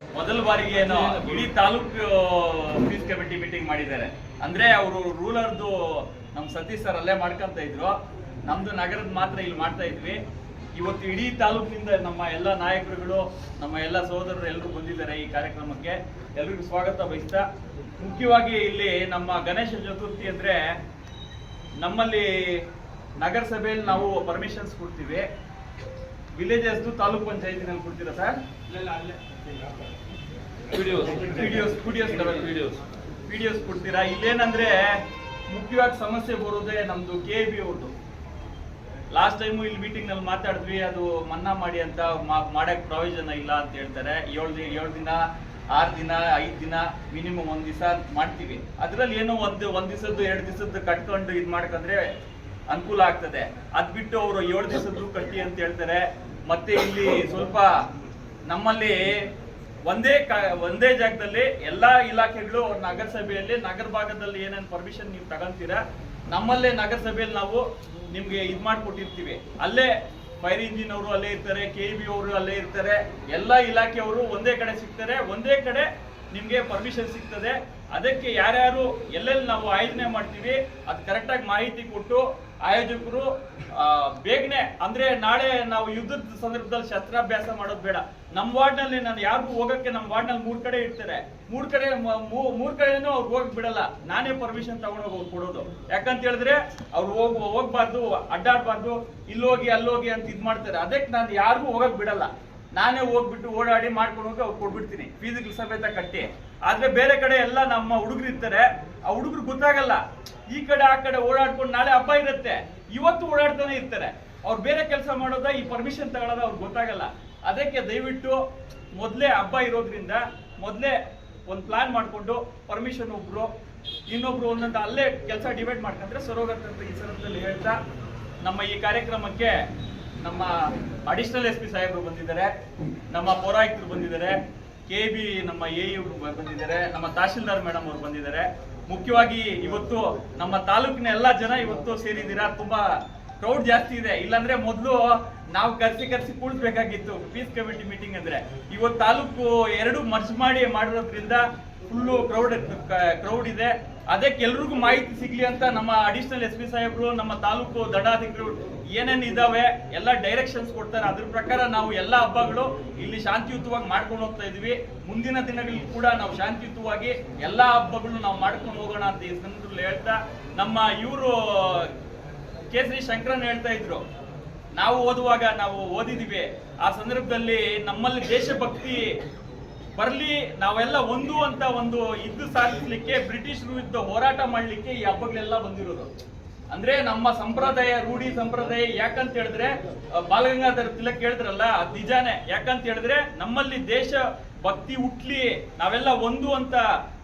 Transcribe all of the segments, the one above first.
ಮೊದಲ ಬಾರಿಗೆ ಏನೋ ಇಡೀ ತಾಲೂಕು ಪೀಸ್ ಕಮಿಟಿ ಮೀಟಿಂಗ್ ಮಾಡಿದ್ದಾರೆ. ಅಂದ್ರೆ ಅವರು ರೂಲರ್ದು ನಮ್ ಸತೀಶ್ ಸರ್ ಅಲ್ಲೇ ಮಾಡ್ಕೊಂತ ಇದ್ರು. ನಮ್ದು ನಗರದ ಮಾತ್ರ ಇಲ್ಲಿ ಮಾಡ್ತಾ ಇದ್ವಿ. ಇವತ್ತು ಇಡೀ ತಾಲೂಕಿನಿಂದ ನಮ್ಮ ಎಲ್ಲ ನಾಯಕರುಗಳು, ನಮ್ಮ ಎಲ್ಲ ಸಹೋದರರು ಎಲ್ಲರೂ ಬಂದಿದ್ದಾರೆ ಈ ಕಾರ್ಯಕ್ರಮಕ್ಕೆ. ಎಲ್ರಿಗೂ ಸ್ವಾಗತ ಬಯಸ್ತಾ, ಮುಖ್ಯವಾಗಿ ಇಲ್ಲಿ ನಮ್ಮ ಗಣೇಶ ಚತುರ್ಥಿ ಅಂದ್ರೆ ನಮ್ಮಲ್ಲಿ ನಗರಸಭೆಯಲ್ಲಿ ನಾವು ಪರ್ಮಿಷನ್ಸ್ ಕೊಡ್ತೀವಿ. ವಿಲೇಜಸ್ ತಾಲೂಕ್ ಪಂಚಾಯತಿನಲ್ಲಿ ಕೊಡ್ತೀರಾ sir videos videos videos level videos videos ಕೊಡ್ತೀರಾ? ಇಲ್ಲೇನಂದ್ರೆ ಮುಖ್ಯವಾಗಿ ಸಮಸ್ಯೆ ಬರೋದೇ ನಮ್ದು ಕೆ ಬಿ ಅವ್ರದ್ದು ಲಾಸ್ಟ್ ಟೈಮು ಇಲ್ಲಿ ಮೀಟಿಂಗ್ನಲ್ಲಿ ಮಾತಾಡಿದ್ವಿ ಅದು ಮನ್ನಾ ಮಾಡಿ ಅಂತ ಮಾಡಕ್ ಪ್ರಾವಿಷನ್ ಇಲ್ಲ ಅಂತ ಹೇಳ್ತಾರೆ. ಏಳು ದಿನ ಏಳು ದಿನ ಆರು ದಿನ ಐದು ದಿನ ಮಿನಿಮಮ್ ಒಂದ್ ದಿವಸ ಮಾಡ್ತೀವಿ. ಅದ್ರಲ್ಲಿ ಏನೋ ಒಂದು ಒಂದ್ ದಿವಸದ್ದು ಎರಡು ದಿವಸದ್ದು ಕಟ್ಕೊಂಡು ಇದು ಮಾಡ್ಕೊಂಡ್ರೆ ಅನುಕೂಲ ಆಗ್ತದೆ. ಅದ್ ಬಿಟ್ಟು ಅವರು ಏಳು ದಿವಸದ್ದು ಕಟ್ಟಿ ಅಂತ ಹೇಳ್ತಾರೆ. ಮತ್ತೆ ಇಲ್ಲಿ ಸ್ವಲ್ಪ ನಮ್ಮಲ್ಲಿ ಒಂದೇ ಒಂದೇ ಜಾಗದಲ್ಲಿ ಎಲ್ಲಾ ಇಲಾಖೆಗಳು ನಗರಸಭೆಯಲ್ಲಿ, ನಗರ ಭಾಗದಲ್ಲಿ ಏನೇನು ಪರ್ಮಿಷನ್ ನೀವು ತಗೊಂತೀರಾ, ನಮ್ಮಲ್ಲೇ ನಗರಸಭೆಯಲ್ಲಿ ನಾವು ನಿಮ್ಗೆ ಇದ್ ಮಾಡ್ಕೊಟ್ಟಿರ್ತೀವಿ. ಅಲ್ಲೇ ಫೈರ್ ಇಂಜಿನ್ ಅವರು ಅಲ್ಲೇ ಇರ್ತಾರೆ, ಕೆ ಬಿ ಅವರು ಅಲ್ಲೇ ಇರ್ತಾರೆ, ಎಲ್ಲಾ ಇಲಾಖೆಯವರು ಒಂದೇ ಕಡೆ ಸಿಗ್ತಾರೆ. ಒಂದೇ ಕಡೆ ನಿಮ್ಗೆ ಪರ್ಮಿಷನ್ ಸಿಗ್ತದೆ. ಅದಕ್ಕೆ ಯಾರ್ಯಾರು ಎಲ್ಲೆಲ್ಲಿ ನಾವು ಆಯೋಜನೆ ಮಾಡ್ತೀವಿ, ಅದು ಕರೆಕ್ಟಾಗಿ ಮಾಹಿತಿ ಕೊಟ್ಟು ಆಯೋಜಕರು ಬೇಗನೆ, ಅಂದ್ರೆ ನಾಳೆ ನಾವು ಯುದ್ಧದ ಸಂದರ್ಭದಲ್ಲಿ ಶಸ್ತ್ರಾಭ್ಯಾಸ ಮಾಡೋದು ಬೇಡ. ನಮ್ಮ ವಾರ್ಡ್ನಲ್ಲಿ ನಾನು ಯಾರಿಗೂ ಹೋಗಕ್ಕೆ ನಮ್ಮ ವಾರ್ಡ್ನಲ್ಲಿ ಮೂರ್ ಕಡೆ ಇರ್ತಾರೆ. ಮೂರ್ ಕಡೆ ಮೂರ್ ಕಡೆನೂ ಅವ್ರು ಹೋಗಕ್ ಬಿಡಲ್ಲ. ನಾನೇ ಪರ್ಮಿಷನ್ ತಗೊಂಡೋಗಿ ಅವ್ರು ಕೊಡೋದು. ಯಾಕಂತ ಹೇಳಿದ್ರೆ, ಅವ್ರು ಹೋಗ್, ಹೋಗ್ಬಾರ್ದು, ಅಡ್ಡಾಡ್ಬಾರ್ದು, ಇಲ್ಲೋಗಿ, ಅಲ್ಲೋಗಿ ಅಂತ ಇದ್ ಮಾಡ್ತಾರೆ. ಅದಕ್ಕೆ ನಾನು ಯಾರಿಗೂ ಹೋಗಕ್ ಬಿಡಲ್ಲ. ನಾನೇ ಹೋಗ್ಬಿಟ್ಟು ಓಡಾಡಿ ಮಾಡ್ಕೊಂಡು ಹೋಗಿ ಅವ್ರು ಕೊಡ್ಬಿಡ್ತೀನಿ ಫೀಸ್ಗಳು ಸಮೇತ ಕಟ್ಟಿ. ಆದ್ರೆ ಬೇರೆ ಕಡೆ ಎಲ್ಲ ನಮ್ಮ ಹುಡುಗರು ಇರ್ತಾರೆ. ಆ ಹುಡುಗರು ಗೊತ್ತಾಗಲ್ಲ. ಈ ಕಡೆ, ಆ ಕಡೆ ಓಡಾಡ್ಕೊಂಡು ನಾಳೆ ಹಬ್ಬ ಇರುತ್ತೆ. ಇವತ್ತು ಓಡಾಡ್ತಾನೆ ಇರ್ತಾರೆ. ಅವ್ರು ಬೇರೆ ಕೆಲಸ ಮಾಡೋದ, ಈ ಪರ್ಮಿಷನ್ ತಗೊಳ್ಳೋದ ಅವ್ರಿಗೆ ಗೊತ್ತಾಗಲ್ಲ. ಅದಕ್ಕೆ ದಯವಿಟ್ಟು ಮೊದಲೇ ಹಬ್ಬ ಇರೋದ್ರಿಂದ ಮೊದಲೇ ಒಂದು ಪ್ಲಾನ್ ಮಾಡ್ಕೊಂಡು ಪರ್ಮಿಷನ್ ಒಬ್ರು, ಇನ್ನೊಬ್ರು ಒಂದಂತ ಅಲ್ಲೇ ಕೆಲಸ ಡಿವೈಡ್ ಮಾಡ್ಕೊಂಡ್ರೆ ಸರೋಗತ್ತೆ ಅಂತ ಈ ಸಂದರ್ಭದಲ್ಲಿ ಹೇಳ್ತಾ ನಮ್ಮ ಈ ಕಾರ್ಯಕ್ರಮಕ್ಕೆ ನಮ್ಮ ಅಡಿಷನಲ್ ಎಸ್ ಪಿ ಸಾಹೇಬರು ಬಂದಿದ್ದಾರೆ, ನಮ್ಮ ಪೌರಾಯುಕ್ತರು ಬಂದಿದ್ದಾರೆ ಕೆ ಬಿ ನಮ್ಮ ಎ ಬಂದಿದ್ದಾರೆ, ನಮ್ಮ ತಹಶೀಲ್ದಾರ್ ಮೇಡಮ್ ಅವರು ಬಂದಿದ್ದಾರೆ. ಮುಖ್ಯವಾಗಿ ಇವತ್ತು ನಮ್ಮ ತಾಲೂಕಿನ ಎಲ್ಲಾ ಜನ ಇವತ್ತು ಸೇರಿದ್ದೀರಾ? ತುಂಬಾ ಕ್ರೌಡ್ ಜಾಸ್ತಿ ಇದೆ. ಇಲ್ಲಾಂದ್ರೆ ಮೊದಲು ನಾವು ಕರ್ಸಿ ಕರ್ಸಿ ಕೂಡ್ಸ್ಬೇಕಾಗಿತ್ತು ಪೀಸ್ ಕಮಿಟಿ ಮೀಟಿಂಗ್ ಅಂದ್ರೆ. ಇವತ್ತು ತಾಲೂಕು ಎರಡು ಮರ್ಜ್ ಮಾಡಿ ಮಾಡಿರೋದ್ರಿಂದ ಫುಲ್ಲು ಕ್ರೌಡ್ ಕ್ರೌಡ್ ಇದೆ. ಅದಕ್ಕೆ ಎಲ್ರಿಗೂ ಮಾಹಿತಿ ಸಿಗ್ಲಿ ಅಂತ ನಮ್ಮ ಅಡಿಷನಲ್ ಎಸ್ ಪಿ ಸಾಹೇಬ್ರು, ನಮ್ಮ ತಾಲೂಕು ದಂಡಾಧಿಕಾರಿಗಳು ಏನೇನು ಇದಾವೆ, ಎಲ್ಲ ಡೈರೆಕ್ಷನ್ಸ್ ಕೊಡ್ತಾರೆ. ಅದ್ರ ಪ್ರಕಾರ ನಾವು ಎಲ್ಲ ಹಬ್ಬಗಳು ಇಲ್ಲಿ ಶಾಂತಿಯುತವಾಗಿ ಮಾಡ್ಕೊಂಡು ಹೋಗ್ತಾ ಇದೀವಿ ಮುಂದಿನ ದಿನಗಳಲ್ಲಿ ಕೂಡ ನಾವು ಶಾಂತಿಯುತವಾಗಿ ಎಲ್ಲ ಹಬ್ಬಗಳು ನಾವು ಮಾಡ್ಕೊಂಡು ಹೋಗೋಣ ಅಂತ ಈ ಸಂದರ್ಭದಲ್ಲಿ ಹೇಳ್ತಾ, ನಮ್ಮ ಇವರು ಕೇಸರಿ ಶಂಕರನ್ ಹೇಳ್ತಾ ಇದ್ರು, ನಾವು ಓದುವಾಗ ನಾವು ಓದಿದೀವಿ ಆ ಸಂದರ್ಭದಲ್ಲಿ ನಮ್ಮಲ್ಲಿ ದೇಶಭಕ್ತಿ ಬರ್ಲಿ, ನಾವೆಲ್ಲ ಒಂದು ಅಂತ ಒಂದು ಇದ್ದು ಸಾಧಿಸ್ಲಿಕ್ಕೆ, ಬ್ರಿಟಿಷ್ ವಿರುದ್ಧ ಹೋರಾಟ ಮಾಡಲಿಕ್ಕೆ ಈ ಹಬ್ಬಗಳೆಲ್ಲ ಬಂದಿರೋದು. ಅಂದ್ರೆ ನಮ್ಮ ಸಂಪ್ರದಾಯ, ರೂಢಿ ಸಂಪ್ರದಾಯ ಯಾಕಂತ ಹೇಳಿದ್ರೆ ಬಾಲಗಂಗಾಧರ ತಿಲಕ್ ಹೇಳಿದ್ರಲ್ಲ, ಅದ್ ನಿಜಾನೇ. ಯಾಕಂತ ಹೇಳಿದ್ರೆ, ನಮ್ಮಲ್ಲಿ ದೇಶ ಭಕ್ತಿ ಹುಟ್ಲಿ, ನಾವೆಲ್ಲ ಒಂದು ಅಂತ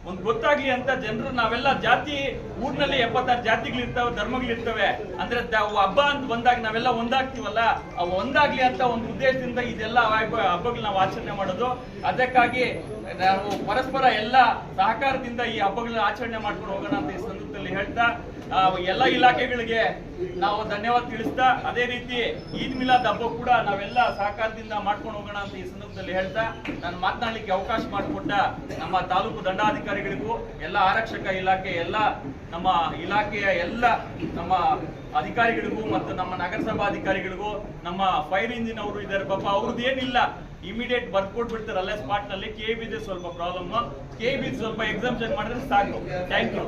ಒಂದು ಗೊತ್ತಾಗ್ಲಿ ಅಂತ ಜನರು ನಾವೆಲ್ಲ ಜಾತಿ, ಊರ್ನಲ್ಲಿ ಎಪ್ಪತ್ತಾರು ಧರ್ಮಗಳು ಧರ್ಮಗಳಿರ್ತವೆ. ಅಂದ್ರೆ ಹಬ್ಬ ಅಂತ ಬಂದಾಗ ನಾವೆಲ್ಲ ಒಂದಾಗ್ತೀವಲ್ಲ? ಆ ಒಂದಾಗ್ಲಿ ಅಂತ ಒಂದು ಉದ್ದೇಶದಿಂದ ಇದೆಲ್ಲ ಹಬ್ಬಗಳನ್ನ ಹಬ್ಬಗಳು ನಾವು ಆಚರಣೆ ಮಾಡೋದು. ಅದಕ್ಕಾಗಿ ನಾವು ಪರಸ್ಪರ ಎಲ್ಲ ಸಹಕಾರದಿಂದ ಈ ಹಬ್ಬಗಳನ್ನ ಆಚರಣೆ ಮಾಡ್ಕೊಂಡು ಹೋಗೋಣ ಅಂತ ಈ ಸಂದರ್ಭದಲ್ಲಿ ಹೇಳ್ತಾ ಎಲ್ಲ ಇಲಾಖೆಗಳಿಗೆ ನಾವು ಧನ್ಯವಾದ ತಿಳಿಸ್ತಾ, ಅದೇ ರೀತಿ ಈದ್ ಮಿಲಾದ್ ಹಬ್ಬ ಕೂಡ ನಾವೆಲ್ಲ ಸಹಕಾರದಿಂದ ಮಾಡ್ಕೊಂಡು ಹೋಗೋಣ ಅಂತ ಈ ಸಂದರ್ಭದಲ್ಲಿ ಹೇಳ್ತಾ, ನಾನು ಮಾತನಾಡ್ಲಿಕ್ಕೆ ಅವಕಾಶ ಮಾಡಿಕೊಟ್ಟ ನಮ್ಮ ತಾಲೂಕು ದಂಡಾಧಿಕಾರಿಗಳಿಗೂ, ಎಲ್ಲ ಆರಕ್ಷಕ ಇಲಾಖೆ, ಎಲ್ಲ ನಮ್ಮ ಇಲಾಖೆಯ ಎಲ್ಲ ನಮ್ಮ ಅಧಿಕಾರಿಗಳಿಗೂ ಮತ್ತು ನಮ್ಮ ನಗರಸಭಾ ಅಧಿಕಾರಿಗಳಿಗೂ ನಮ್ಮ ಫೈರ್ ಇಂಜಿನ್ ಅವರು ಇದ್ದಾರೆ, ಪಾಪ ಅವ್ರದ್ದು ಏನಿಲ್ಲ. ಇಮಿಡಿಯೇಟ್ ಬರ್ಕೊಟ್ಬಿಡ್ತಾರೆ ಅಲ್ಲೇ ಸ್ಪಾಟ್ನಲ್ಲಿ ಕೆ ಬಿದೆ ಸ್ವಲ್ಪ ಪ್ರಾಬ್ಲಮ್ ಕೆ ಬಿ ಸ್ವಲ್ಪ ಎಕ್ಸಾಮ್ಷನ್ ಮಾಡಿದ್ರೆ ಸಾಕು. Thank you